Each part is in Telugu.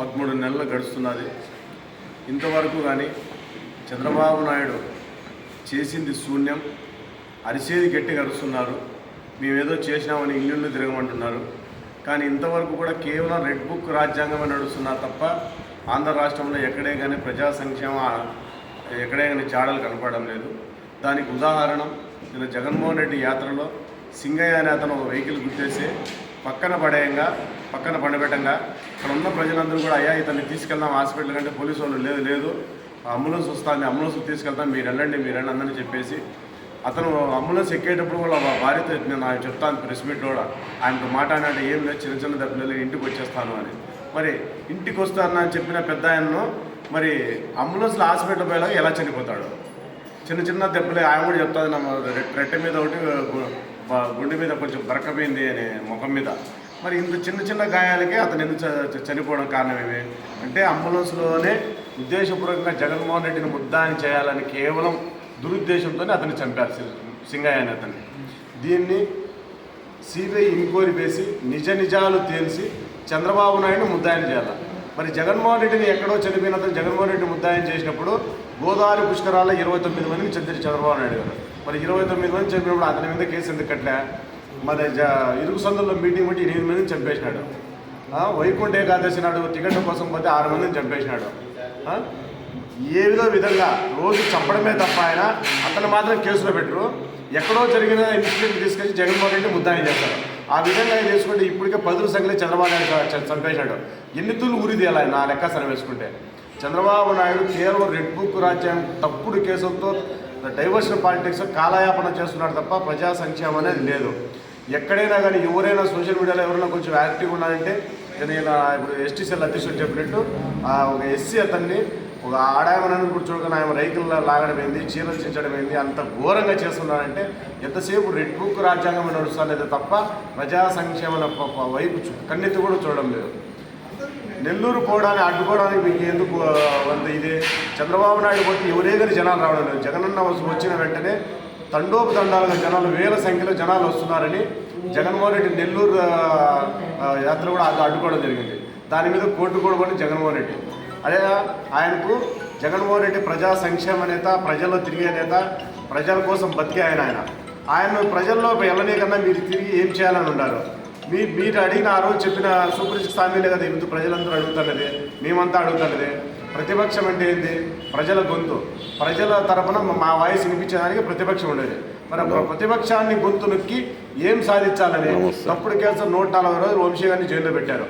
పదమూడు నెలలు గడుస్తున్నది. ఇంతవరకు కానీ చంద్రబాబు నాయుడు చేసింది శూన్యం. అరిసేది గట్టి గడుస్తున్నారు. మేమేదో చేసినామని ఇల్లు తిరగమంటున్నారు. కానీ ఇంతవరకు కూడా కేవలం రెడ్ బుక్ రాజ్యాంగమే నడుస్తున్నారు తప్ప ఆంధ్ర రాష్ట్రంలో ఎక్కడే కానీ ప్రజా సంక్షేమ ఎక్కడే కానీ చాడలు కనపడడం లేదు. దానికి ఉదాహరణ నిన్న జగన్మోహన్ రెడ్డి యాత్రలో సింగయ్య అనే అతను ఒక వెహికల్ గుర్తేసి పక్కన పడేయంగా పక్కన పండబెట్టంగా. అక్కడ ఉన్న ప్రజలందరూ కూడా అయ్యా ఇతన్ని తీసుకెళ్దాం హాస్పిటల్ కంటే పోలీసు వాళ్ళు లేదు లేదు. అంబులెన్స్ వస్తుంది అంబులెన్స్ తీసుకెళ్తాం మీరు వెళ్ళండి మీరు వెళ్ళండి అందరినీ చెప్పేసి. అతను అంబులెన్స్ ఎక్కేటప్పుడు కూడా వాళ్ళ భార్యతో నేను ఆయన చెప్తాను ప్రెస్ మీట్ కూడా. ఆయనతో మాట్లాడినట్టు ఏం లేదు చిన్న చిన్న దెబ్బలు ఇంటికి వచ్చేస్తాను అని. మరి ఇంటికి వస్తాను అని చెప్పిన పెద్ద ఆయనను మరి అంబులెన్స్లో హాస్పిటల్ పోయేలా ఎలా చనిపోతాడు? చిన్న చిన్న దెబ్బలు ఆయన కూడా చెప్తాది నా రెట్టె మీద ఒకటి గుండె మీద కొంచెం దొరకపోయింది అని ముఖం మీద. మరి ఇంత చిన్న చిన్న గాయాలకే అతను ఎందుకు చ- చనిపోవడం కారణం ఏమి అంటే అంబులెన్స్లోనే ఉద్దేశపూర్వకంగా జగన్మోహన్ రెడ్డిని ముద్దాని చేయాలని కేవలం దురుద్దేశంతోనే అతన్ని చంపారు సి- సింగయ్య అతన్ని. దీన్ని సిబిఐ ఇంక్వైరీ వేసి నిజ నిజాలు తేల్చి చంద్రబాబు నాయుడు ముద్దాయం చేయాలి? మరి జగన్మోహన్ రెడ్డిని ఎక్కడో చనిపోయిన అతను జగన్మోహన్ రెడ్డి ముద్దాయం చేసినప్పుడు గోదావరి పుష్కరాల ఇరవై తొమ్మిది మందిని చంద్ర చంద్రబాబు నాయుడు గారు. మరి ఇరవై తొమ్మిది మంది చంపినప్పుడు అతని మీద కేసు ఎందుకు కట్టలే మరి ఇరుగు సందుల్లో మీటింగ్ పెట్టి ఎనిమిది మందిని చంపేసినాడు. వైకుంఠ ఏకాదశి నాడు టికెట్ కోసం పోతే ఆరు మందిని చంపేసినాడు. ఏ ఏదో విధంగా రోజు చంపడమే తప్ప ఆయన అతను మాత్రం కేసులో పెట్టరు. ఎక్కడో జరిగిన ఇన్సిడెంట్ తీసుకొచ్చి జగన్మోహన్ రెడ్డి ముద్దాయి చేస్తారు ఆ విధంగా ఆయన చేసుకుంటే ఇప్పటికే పదుల సంఖ్యలో చంద్రబాబు నాయుడు చంపేశాడు. ఎన్ని తూలు ఊరి తీయాలి నా లెక్క సరి వేసుకుంటే. చంద్రబాబు నాయుడు కేవలం రెడ్ బుక్ రాజ్యాంగం తప్పుడు కేసులతో డైవర్షన్ పాలిటిక్స్ కాలయాపన చేస్తున్నారు తప్ప ప్రజా సంక్షేమం అనేది లేదు. ఎక్కడైనా కానీ ఎవరైనా సోషల్ మీడియాలో ఎవరైనా కొంచెం యాక్టివ్గా ఉన్నారంటే నేను ఇలా ఇప్పుడు ఎస్టీ సెల్ అధ్యక్షుడు చెప్పినట్టు ఒక ఎస్సీ అతన్ని ఒక ఆడామనని కూడా చూడగానే ఆయన రైతుల్లో లాగడం ఏంది చీరలు చించడం ఏంది అంత ఘోరంగా చేస్తున్నారంటే ఎంతసేపు రెడ్ బుక్ రాజ్యాంగం నడుస్తలేదు తప్ప ప్రజా సంక్షేమ వైపు కన్నెత్తి కూడా చూడడం లేదు. నెల్లూరు పోవడానికి అడ్డుకోవడానికి మీకు ఎందుకు ఆ, ఇది? చంద్రబాబు నాయుడు పోతే ఎవరే కానీ జనాలు రావడం లేదు. జగనన్న వచ్చిన వెంటనే తండోపు తండాలుగా జనాలు వేల సంఖ్యలో జనాలు వస్తున్నారని జగన్మోహన్ రెడ్డి నెల్లూరు యాత్ర కూడా అడ్డుకోవడం జరిగింది. దాని మీద కోర్టు కూడా జగన్మోహన్ రెడ్డి. అదే ఆయనకు జగన్మోహన్ రెడ్డి ప్రజా సంక్షేమ నేత ప్రజల్లో తిరిగే నేత ప్రజల కోసం బతికే ఆయన ఆయన. ఆయన ప్రజల్లో వెళ్ళనే కన్నా మీరు తిరిగి ఏం చేయాలని ఉన్నారు? మీ మీరు అడిగిన ఆ రోజు చెప్పిన సూపర్ సిక్స్ హామీలే కదా ఇప్పుడు ప్రజలందరూ అడుగుతున్నది మేమంతా అడుగుతున్నది. ప్రతిపక్షం అంటే ఏంది? ప్రజల గొంతు. ప్రజల తరపున మా వాయిస్ వినిపించడానికి ప్రతిపక్షం ఉండేది. మరి ప్రతిపక్షాన్ని గొంతు నొక్కి ఏం సాధించాలని? తప్పుడు కేసు నూట నలభై రోజులు వంశీ గారిని జైల్లో పెట్టారు?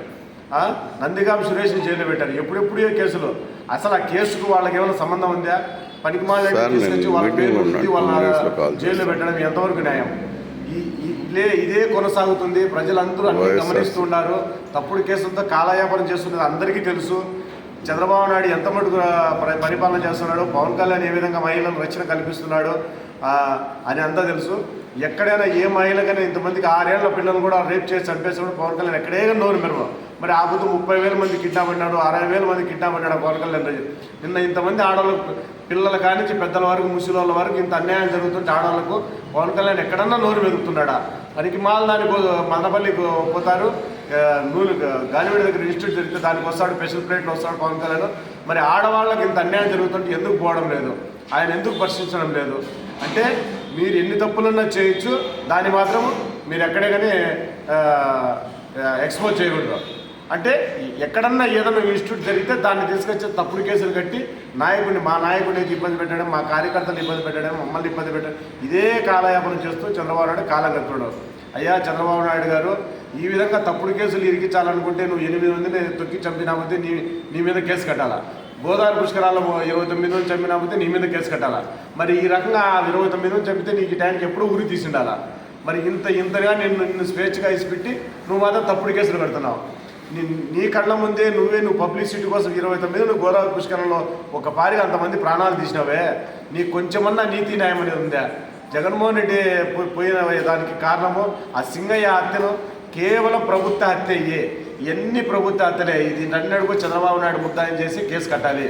నందిగాం సురేష్ని జైల్లో పెట్టారు. ఎప్పుడెప్పుడే కేసులు? అసలు ఆ కేసుకు వాళ్ళకి ఏమైనా సంబంధం ఉందా? పనికి తీసుకొచ్చి వాళ్ళ జైల్లో పెట్టడం ఎంతవరకు న్యాయం? ఇదే ఇదే కొనసాగుతుంది. ప్రజలందరూ అన్ని గమనిస్తున్నారు తప్పుడు కేసులతో కాలయాపన చేస్తున్నది అందరికీ తెలుసు. చంద్రబాబు నాయుడు ఎంత మటుకు పరిపాలన చేస్తున్నాడు పవన్ కళ్యాణ్ ఏ విధంగా మహిళలకు రక్షణ కల్పిస్తున్నాడు అని అంతా తెలుసు. ఎక్కడైనా ఏ మహిళకైనా ఇంతమందికి ఆరేళ్ళ పిల్లలు కూడా రేప్ చేసి చంపేసినప్పుడు పవన్ కళ్యాణ్ ఎక్కడే నోరు మెరవ. మరి ఆ పొద్దు ముప్పై వేల మంది కిడ్నాప్ అన్నాడు అరవై వేల మంది కిడ్నాప్ అన్నాడు పవన్ కళ్యాణ్ రోజు. నిన్న ఇంతమంది ఆడవాళ్ళు పిల్లల కానించి పెద్దల వరకు ముసలి వరకు ఇంత అన్యాయం జరుగుతుంటే ఆడవాళ్ళకు పవన్ కళ్యాణ్ ఎక్కడన్నా నోరు వెతుకుతున్నాడా పనికి మాల దాని మందపల్లి పోతారు. నూలు గాలివీడి దగ్గర ఇన్స్టిట్యూట్ జరిగితే దానికి వస్తాడు స్పెషల్ ప్లేట్లు వస్తాడు పవన్ కళ్యాణ్. మరి ఆడవాళ్ళకి ఇంత అన్యాయం జరుగుతుంటే ఎందుకు పోవడం లేదు? ఆయన ఎందుకు ప్రశ్నించడం లేదు? అంటే మీరు ఎన్ని తప్పులన్నా చేయొచ్చు. దాన్ని మాత్రం మీరు ఎక్కడే కానీ ఎక్స్పోజ్ చేయకూడదు. అంటే ఎక్కడన్నా ఏదైనా ఇన్స్టిట్యూట్ జరిగితే దాన్ని తీసుకొచ్చి తప్పుడు కేసులు కట్టి నాయకుడిని మా నాయకుడిని ఇబ్బంది పెట్టడం మా కార్యకర్తలు ఇబ్బంది పెట్టడం మమ్మల్ని ఇబ్బంది పెట్టడం ఇదే కాలయాపన చేస్తూ చంద్రబాబు నాయుడు కాలం గడుపుతున్నాడు. అయ్యా చంద్రబాబు నాయుడు గారు ఈ విధంగా తప్పుడు కేసులు ఇరికించాలనుకుంటే నువ్వు ఎనిమిది మందిని తొక్కి చంపినామంటే నీ నీ మీద కేసు కట్టాలా? గోదావరి పుష్కరాలు ఇరవై తొమ్మిది మంది చంపినాకపోతే నీ మీద కేసు కట్టాలా? మరి ఈ రకంగా ఆ ఇరవై తొమ్మిది మంది చంపితే నీకు ఈ టైంకి ఎప్పుడూ ఉరి తీసిండాలా? మరి ఇంత ఇంతగా నేను నిన్ను స్వేచ్ఛగా ఇసిపెట్టి నువ్వు మాత్రం తప్పుడు కేసులు కడుతున్నావు నీ నీ కళ్ళ ముందే నువ్వే నువ్వు పబ్లిసిటీ కోసం ఇరవై తొమ్మిది నువ్వు గోదావరి పుష్కరంలో ఒక పారిగా అంతమంది ప్రాణాలు తీసినావే? నీకు కొంచెమన్నా నీతి న్యాయం అనేది ఉందా? జగన్మోహన్ రెడ్డి పో- పోయిన దానికి కారణము ఆ సింగయ్య హత్యను కేవలం ప్రభుత్వ హత్య అయ్యే ఎన్ని ప్రభుత్వ హత్యలే ఇది నన్నడుగు చంద్రబాబు నాయుడు ముద్దాయం చేసి కేసు కట్టాలి.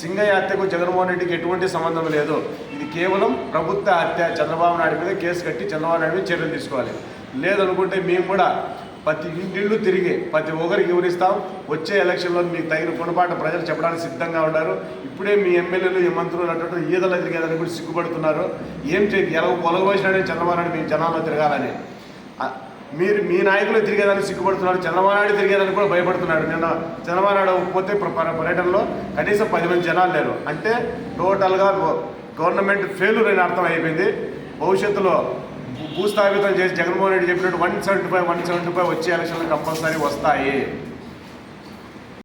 సింగయ్య హత్యకు జగన్మోహన్ రెడ్డికి ఎటువంటి సంబంధం లేదు. ఇది కేవలం ప్రభుత్వ హత్య. చంద్రబాబు నాయుడు మీద కేసు కట్టి చంద్రబాబు నాయుడు మీద చర్యలు తీసుకోవాలి. లేదనుకుంటే మేము కూడా ప్రతి ఇంటిళ్ళు తిరిగి ప్రతి ఒక్కరికి వివరిస్తాం. వచ్చే ఎలక్షన్లో మీకు తగిన పొరపాటు ప్రజలు చెప్పడానికి సిద్ధంగా ఉన్నారు. ఇప్పుడే మీ ఎమ్మెల్యేలు ఈ మంత్రులు అన్నట్టు ఈదల తిరిగేదని కూడా సిగ్గుపడుతున్నారు. ఏం చే ఎలా పొలగబోసినాడే చంద్రబాబు నాయుడు మీ జనాల్లో తిరగాలని. మీరు మీ నాయకులు తిరిగేదానికి సిగ్గుపడుతున్నారు చంద్రబాబు నాయుడు తిరిగేదానికి కూడా భయపడుతున్నాడు. నిన్న చంద్రబాబు నాయుడు పోతే పర్యటనలో కనీసం పది మంది జనాలు లేరు. అంటే టోటల్గా గవర్నమెంట్ ఫెయిల్యూర్ అని అర్థం అయిపోయింది. భవిష్యత్తులో భూ- భూస్థాపితం చేసి జగన్మోహన్ రెడ్డి చెప్పినట్టు one seventy five one seventy five వచ్చే ఎలక్షన్లు కంపల్సరీ వస్తాయి.